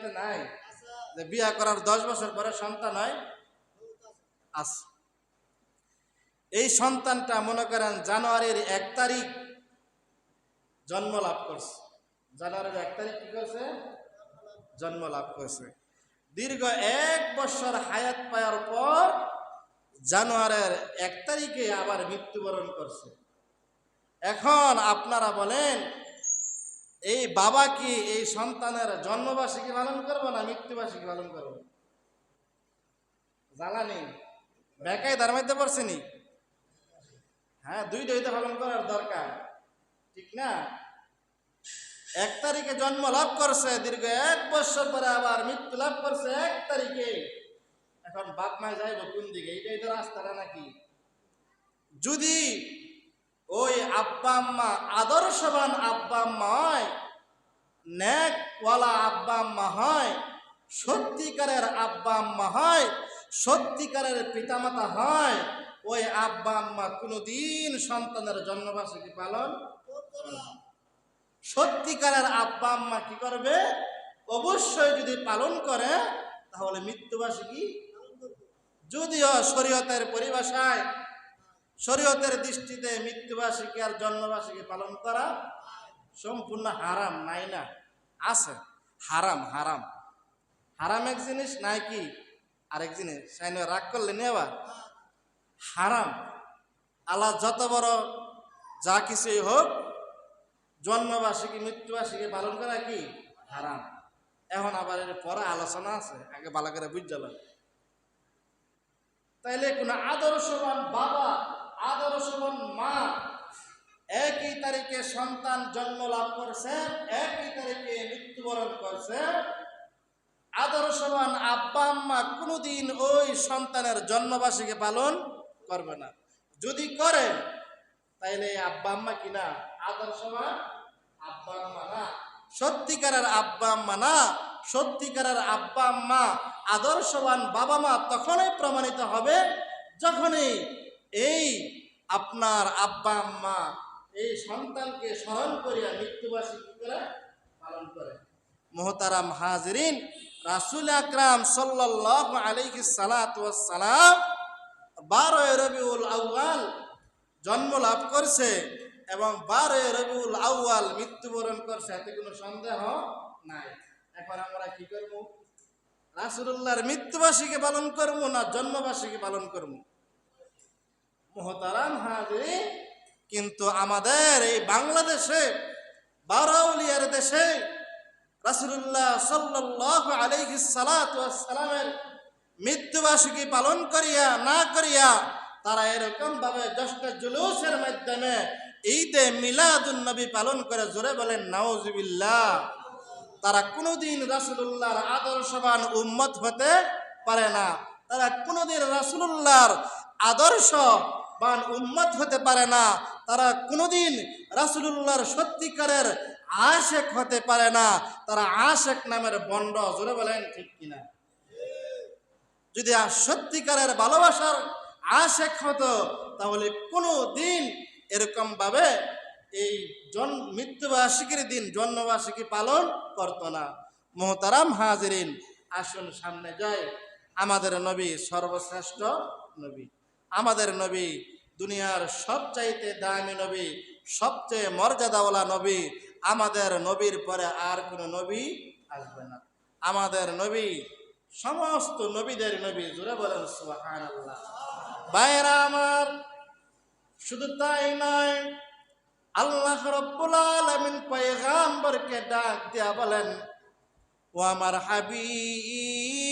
বাড়িতে নাই। যে বিয়া করার দশ বছর পরে সন্তান হয় আছে এই সন্তানটা মনে করেন জানুয়ারির এক তারিখ জন্ম লাভ করছে। জানুয়ারির এক তারিখ কি করছে? জন্ম লাভ করছে। দীর্ঘ এক বছর হায়াত পাওয়ার পর জানুয়ারের এক তারিখে আবার মৃত্যুবরণ করছে। এখন আপনারা বলেন এই বাবা কি এই সন্তানের জন্মবার্ষিকী পালন করব না মৃত্যুবার্ষিকী পালন করব? নেই। বেকায় তার মধ্যে পড়ছেনি হ্যাঁ দুইটা হইতে পালন করার দরকার। ঠিক না? এক তারিখে জন্ম লাভ করছে, দীর্ঘ এক বছর পরে আবার মৃত্যু লাভ করছে এক তারিখে। এখন বাপ মায় যাইব কোন দিকে? এইটাই তো রাস্তাটা নাকি? যদি ওই আব্বা আম্মা, আদর্শবান আব্বা আম্মা ন্যাকওয়ালা আব্বা আম্মা হয়, সত্যিকারের আব্বা আম্মা হয়, সত্যিকারের পিতামাতা হয়, ওই আব্বা আম্মা কোনোদিন সন্তানের জন্মবার্ষিকী পালন। সত্যিকারের আব্বা আম্মা কি করবে অবশ্যই যদি পালন করে, তাহলে মৃত্যুবার্ষিকী যদিও শরীয়তের পরিভাষায়, শরীয়তের দৃষ্টিতে মৃত্যুবার্ষিকী আর জন্মবার্ষিকী পালন করা সম্পূর্ণ হারাম, নাই না আছে। হারাম হারাম। হারাম এক জিনিস নাই কি আরেক জিনিস। সাইন রাগ করলে নি হারাম। আল্লাহ যত বড় যা কিছুই হোক, জন্মবার্ষিকী, মৃত্যুবার্ষিকী পালন করা কি? হারাম। এখন আবার এর পরে আলোচনা আছে। আগে ভালো করে বুঝলাম তাইলে কোন আদর্শবান বাবা, আদর্শবান মা সন্তান জন্ম লাভ করছে, একই তারিখে মৃত্যুবরণ করছে। আদর্শবান আব্বা আম্মা কোনোদিন ওই সন্তানের জন্মবার্ষিকী পালন করবে না। যদি করে, তাইলে আব্বা আম্মা কিনা আদর্শবান আব্বা আম্মা না। সত্যিকারের আব্বা আম্মা না। সত্যিকারের আব্বা আম্মা আদর্শবান বাবা মা তখনই প্রমাণিত হবে যখনই এই আপনার আব্বা আম্মা এই সন্তানকে স্মরণ করিয়া মৃত্যুবার্ষিকী করে পালন করে। মোহতারাম হাজরিন, রাসুল আকরাম সাল্লাহ আলাইহি সালাম বারোই রবিউল আউয়াল জন্ম লাভ করছে এবং বারোই রবিউল আউয়াল মৃত্যুবরণ করছে, এতে কোনো সন্দেহ নাই। এখন আমরা কি করব? রাসুল্লাহর মৃত্যুবার্ষিকী পালন করব না জন্মবার্ষিকী পালন করব? মোহতারাম হাজির কিন্তু আমাদের এই বাংলাদেশে, বারাউলিয়ার দেশে রাসুল্লাহ সাল্লাহ আলাইহি সালামের মৃত্যুবার্ষিকী পালন করিয়া না করিয়া তারা এরকম ভাবে জ্যেষ্ঠ জুলুসের মাধ্যমে ঈদে মিলাদুন নবী পালন করে জোরে বলেন, নাউজুবিল্লাহ। তারা কোনোদিন রাসুলুল্লাহর আদর্শবান উম্মত হতে পারে না। তারা কোনোদিন রাসুলুল্লাহর আদর্শবান উম্মত হতে পারে না। তারা কোনোদিন রাসুলুল্লাহর সত্যিকারের আশেক হতে পারে না। তারা আশেক নামের বন্ড, জোরে বলেন ঠিক কিনা? যদি সত্যিকারের ভালোবাসার আশেক হতো, তাহলে কোনো দিন এরকম ভাবে এই জন মৃত্যুবার্ষিকীর দিন জন্মবার্ষিকী পালন করতো না। মোহতারাম হাজিরিন, আসুন সামনে যাই। আমাদের নবী সর্বশ্রেষ্ঠ নবী। আমাদের নবী দুনিয়ার সবচাইতে দামি নবী, সবচেয়ে মর্যাদাওয়ালা নবী, আমাদের নবীর পরে আর কোনো নবী আসবে না। আমাদের নবী, সমস্ত নবীদের নবী জুড়ে বলেন আল্লাহ বাইরা আমার, শুধু তাই নয়, আল্লাহ রব্বুল আলামিন পয়গাম্বরকে ডাক দিয়া বলেন, ও আমার হাবিব